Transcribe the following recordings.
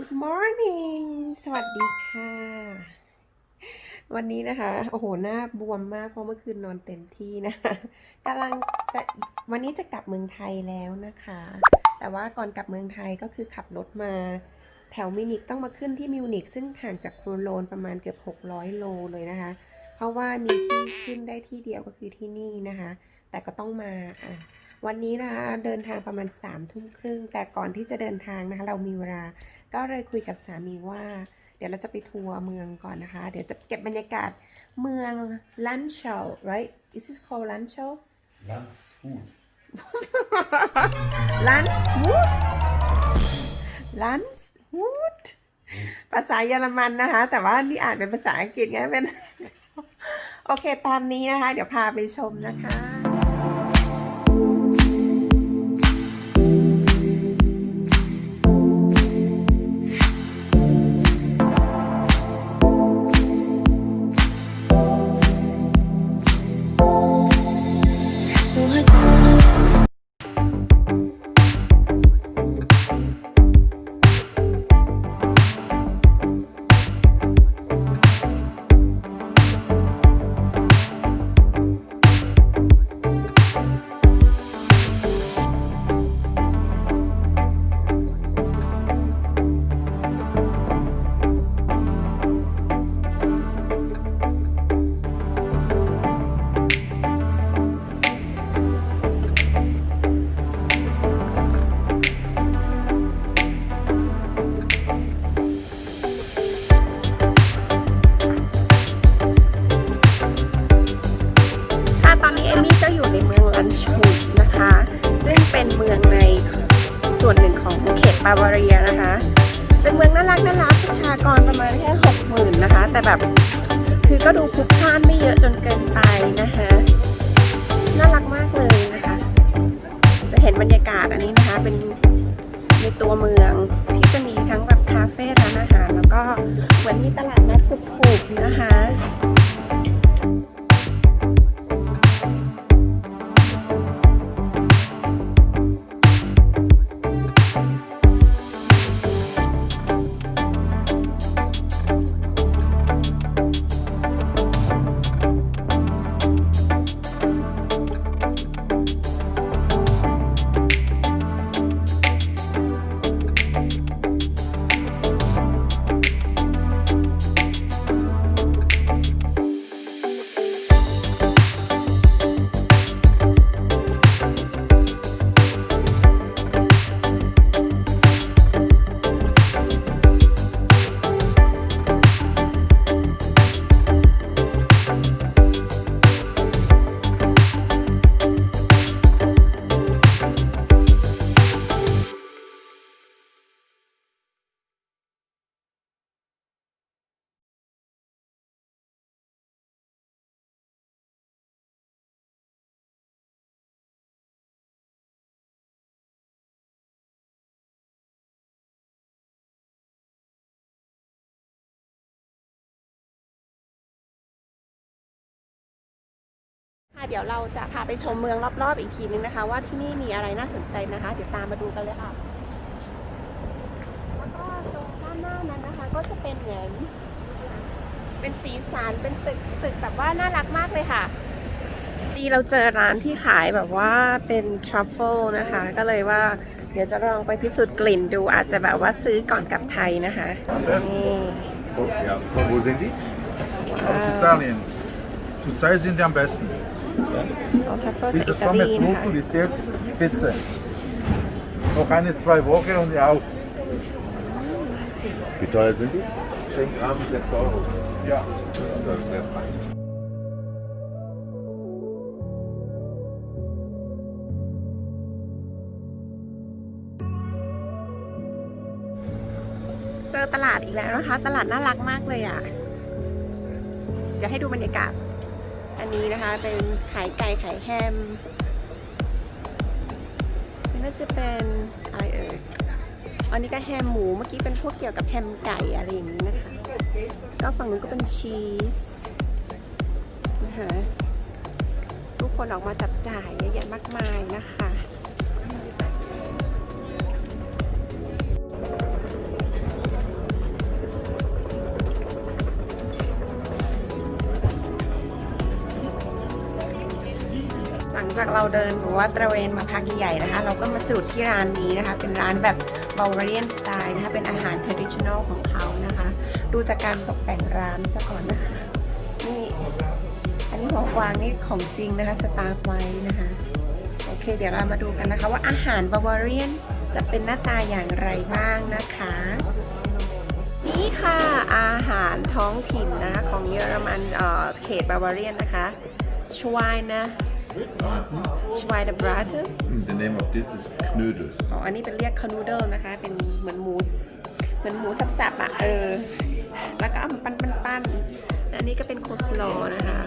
Good morning สวัสดีค่ะ วันนี้นะคะ โอ้โห หน้าบวมมากเพราะเมื่อคืนนอนเต็มที่นะคะกำลังจะวันนี้จะกลับเมืองไทยแล้วนะคะ แต่ว่าก่อนกลับเมืองไทยก็คือขับรถมา แถวมิวนิกต้องมาขึ้นที่มิวนิกซึ่งห่างจากโคโลนประมาณเกือบ 600 โลเลยนะคะ เพราะว่ามีที่ขึ้นได้ที่เดียวก็คือที่นี่นะคะ แต่ก็ต้องมาอะ วันนี้นะคะเดินทางประมาณ3ามทุ่มครึ่ง แต่ก่อนที่จะเดินทางนะคะ เรามีเวลาก็เลยคุยกับสามีว่า เดี๋ยวเราจะไปทัวร์เมืองก่อนนะคะ เดี๋ยวจะเก็บบรรยากาศเมืองลันเชล right is this called ลันเชล Landshut. ลันวูดลันวูดภาษาเยอรมันนะคะ แต่ว่านี่อ่านเป็นภาษาอังกฤษไงเป็น โอเค ตามนี้นะคะ เดี๋ยวพาไปชมนะคะ เขตบาวาเรียนะคะ เป็นเมืองน่ารักน่ารักประชากรประมาณแค่หกหมื่นนะคะ แต่แบบคือก็ดูพลุกพล่านไม่เยอะจนเกินไปนะคะ น่ารักมากเลยนะคะ จะเห็นบรรยากาศอันนี้นะคะ เป็นในตัวเมืองที่จะมีทั้งแบบคาเฟ่ร้านอาหารแล้วก็เหมือนมีตลาดนัดกรุบๆนะคะ เดี๋ยวเราจะพาไปชมเมืองรอบๆ อีกทีนึงนะคะ ว่าที่นี่มีอะไรน่าสนใจนะคะ เดี๋ยวตามมาดูกันเลยค่ะ แล้วก็ตรงด้านหน้านั้นนะคะ ก็จะเป็นเหมือนเป็นสีสันเป็นตึกตึกแบบว่าน่ารักมากเลยค่ะดีเราเจอร้านที่ขายแบบว่าเป็นทรัฟเฟิลนะคะ ก็เลยว่าเดี๋ยวจะลองไปพิสูจน์กลิ่นดูอาจจะแบบว่าซื้อก่อนกลับไทยนะคะนี่ Oh, ja. Von wo sind die? Aus Italien. Zurzeit sind die am besten. เอาทรัฟเฟิลจาก Diese อิตาลี Sommer นะคะ Trüffel ist jetzt Spitze. Noch eine, zwei Wochen und aus. Wie teuer sind die? 10 Gramm, 6 Euro. Ja. Das ist der Preis. เจอตลาดอีกแล้วนะคะ ตลาดน่ารักมากเลยอะ เดี๋ยวให้ดูบรรยากาศ อันนี้นะคะเป็นขายไก่ขายแฮมนี่ก็จะเป็นอะไรเอ่ยอันนี้ก็แฮมหมูเมื่อกี้เป็นพวกเกี่ยวกับแฮมไก่อะไรอย่างนี้นะคะ ก็ฝั่งนู้นก็เป็นชีสนะคะทุกคนออกมาจับจ่ายเยอะแยะมากมายนะคะ จากเราเดินหรือว่าตระเวนมาพักใหญ่ๆนะคะ เราก็มาสรุปที่ร้านนี้นะคะ เป็นร้านแบบ Bavarian style นะคะเป็นอาหาร traditional ของเขานะคะ ดูจากการตกแต่งร้านซะก่อนนะคะนี่อันนี้หัววางนี่ของจริงนะคะสตาร์ไว้นะคะโอเค เดี๋ยวเรามาดูกันนะคะ ว่าอาหาร Bavarian จะเป็นหน้าตาอย่างไรบ้างนะคะ นี่ค่ะอาหารท้องถิ่นนะคะของเยอรมันเเขตบาวาเรียนนะคะชวายนะ ชวายเดบราเต The name of this is Knödel. อ๋อ อันนี้เป็นเรียกคานูเดิลนะคะ เป็นเหมือนหมูสเหมือนหมูสับๆอะ เออ แล้วก็เอามาปั้นๆๆและอันนี้ก็เป็นโคสโลนะคะ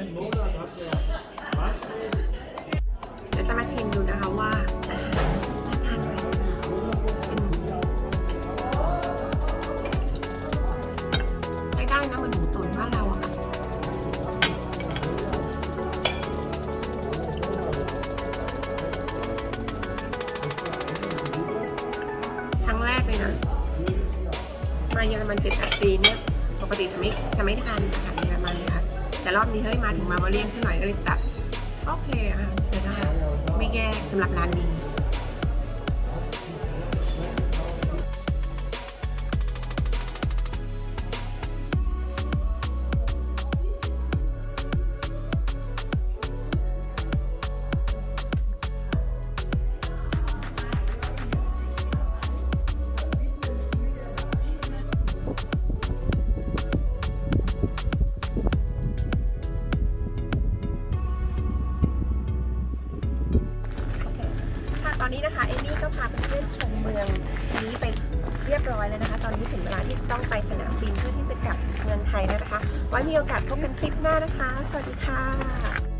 มันเจ็ดแปดปีเนี่ยปกติจะไม่จะไม่ทานอาหารเยอรมันเลยค่ะแต่รอบนี้เฮ้ยมาถึงมาบาเลียนขึ้นหน่อยก็เลยจัดโอเคอะเดี๋ยวนะคะไม่แย่สำหรับร้านนี้ ต้องไปสนามบินเพื่อที่จะกลับเมืองไทยนะคะ ไว้มีโอกาสพบกันคลิปหน้านะคะ สวัสดีค่ะ